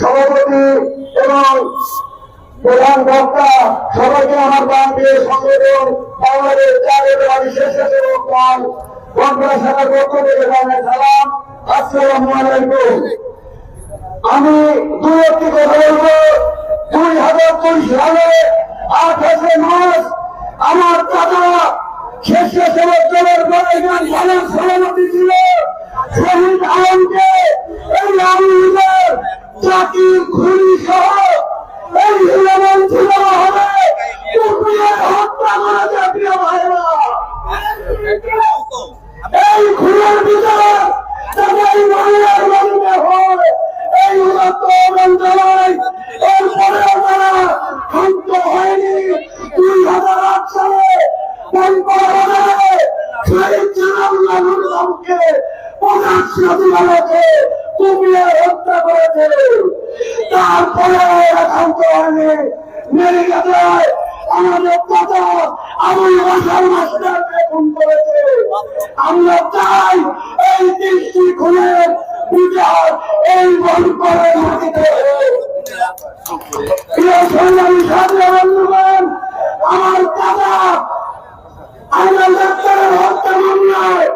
সভাপতি এবং প্রধান বক্তা সবাইকে আমার গান দিয়ে সংগঠন বাংলাদেশ জাতীয়তাবাদী আমি দু একটি কথা বলব। দুই হাজার দুই সালে আঠাশে মাস আমার দাদা স্বেচ্ছাসেবক দলের বড়গান দলের সভাপতি ছিল, শহীদ আলমকে, এই আমির জাতির খুনি সহ এই হিরমন ছিল হবে। হত্যা করা জাতীয় ভাইরা। এই খুনের ভিতরে যাতে এই মহিলার মধ্যে হয়, এই উন্নত অঞ্চলায় এরপরেও তারা ক্ষান্ত হয়নি দুই হাজার আট সালে পঞ্চমে জানাউল্লাহ নুরুলকে পঞ্চাশ দিবালকে কুপিয়ে হত্যা করেছে। তারপরে এরা ক্ষান্ত হয়নি। মেরে গেছে। আমার এই দৃষ্টি খুনের এই বনকরের মাটিতে। প্রিয় সাথে বন্ধুগণ আমার দাদা আমার ডাক্তারের হত্যা মামলায়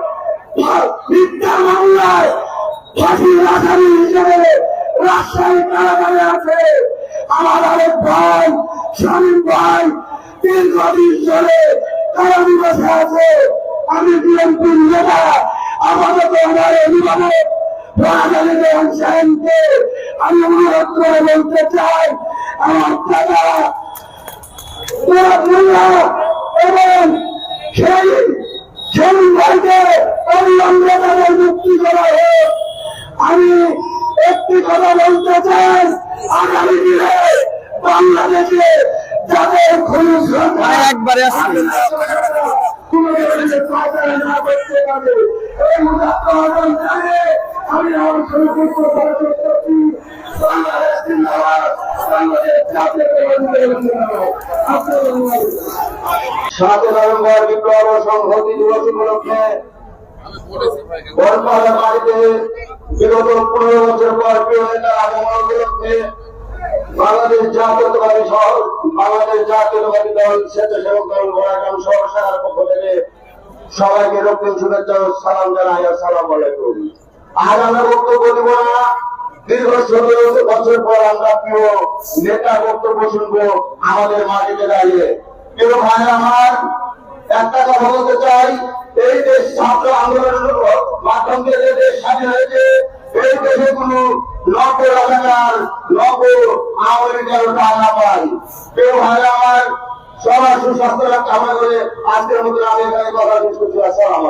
মিথ্যা মামলায় ফাঁসির আসামি হিসেবে রাজশাহী কারাগারে আছে। আমার আরেক ভাই স্বামী ভাই, দীর্ঘদিন ধরে কারাদিবসে আছে। আমি বিএনপির নেতা। আপাতত আমার অভিভাবক আমি অনুরোধ করে বলতে চাই, আমার দাদা এবং সেই ভাইকে অবিলম্বে তাদের মুক্তি করা হোক। আমি একটি কথা বলতে চাই। আগামী দিনে বাংলাদেশে যাদের খুন একবারে আমি আমার সংক্ষিপ্ত বাংলাদেশ জিন্দাবাদ। বাংলাদেশ জাতীয় সাত নভেম্বর বিপ্লব সংহতি দিবস উপলক্ষে থেকে সবাইকে রক্তিম শুভেচ্ছা সালাম জানাই আসসালাম আলাইকুম বক্তব্য দেব না দীর্ঘ সতেরো বছর পর আমরা প্রিয় নেতা বক্তব্য শুনব আমাদের মাটিতে দাঁড়িয়ে। প্রিয় ভাই আমার, একটা কথা বলতে চাই এই দেশ ছাত্র আন্দোলনের মাধ্যম যে দেশ স্বাধীন হয়েছে, এই দেশে কোন নব্য রাজাকার নব্য আওয়ামী লীগের না পাই কেউ হয় আমার সবার সুস্বাস্থ্য কামনা করে আজকের মধ্যে আমি এখানে কথা শেষ করছি আসসালাম।